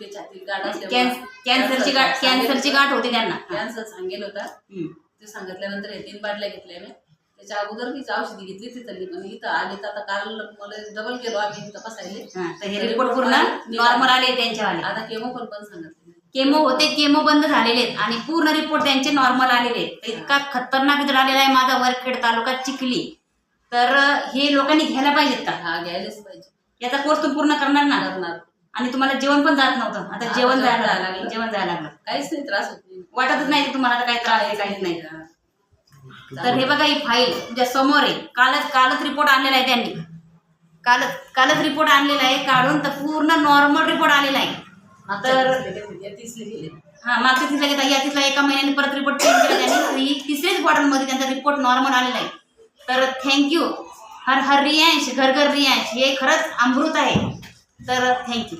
ते गाठ असल्यामुळे कॅन्सरची गाठ कॅन्सरची गाठ होती त्यांना. कॅन्सर सांगेल होता. ते सांगितल्यानंतर हे तीन बाटल्या घेतल्या मी. त्याच्या अगोदर मी औषधी घेतली ती चालली पण इथं आले तर आता काल मला डबल गेलो आम्ही हे रिपोर्ट पूर्ण नॉर्मल आले त्यांच्यावाले. आता केमो पण पण सांगितले केमो होते केमो बंद झालेले आहेत. आणि पूर्ण रिपोर्ट त्यांचे नॉर्मल आलेले इतका खतरनाक इथं आलेला आहे माझा वरखेड तालुका चिखली. तर हे लोकांनी घ्यायला पाहिजेत का? हा घ्यायलाच पाहिजे. याचा कोर्स तुम्ही पूर्ण करणार ना? करणार. आणि तुम्हाला जेवण पण जात नव्हतं. आता जेवण जायला लागलं. जेवण जायला लागलं. काहीच नाही त्रास होत नाही. वाटतच नाही की तुम्हाला आता काही त्रास आहे काहीच नाही. तर हे बघा ही फाईल तुमच्यासमोर आहे. कालच कालच रिपोर्ट आणलेला आहे त्यांनी. कालच कालच रिपोर्ट आणलेला आहे काढून तर पूर्ण नॉर्मल रिपोर्ट आलेला आहे. तर हा मागच्या तिसऱ्या घेता या तिसऱ्या एका महिन्याने परत रिपोर्ट चेंज केला त्यांनी. तर ही तिसऱ्याच बॉटलमध्ये त्यांचा रिपोर्ट नॉर्मल आलेला आहे. तर थँक्यू हर हर रियांश घर घर रियांश हे खरंच अमृत आहे. तर थँक्यू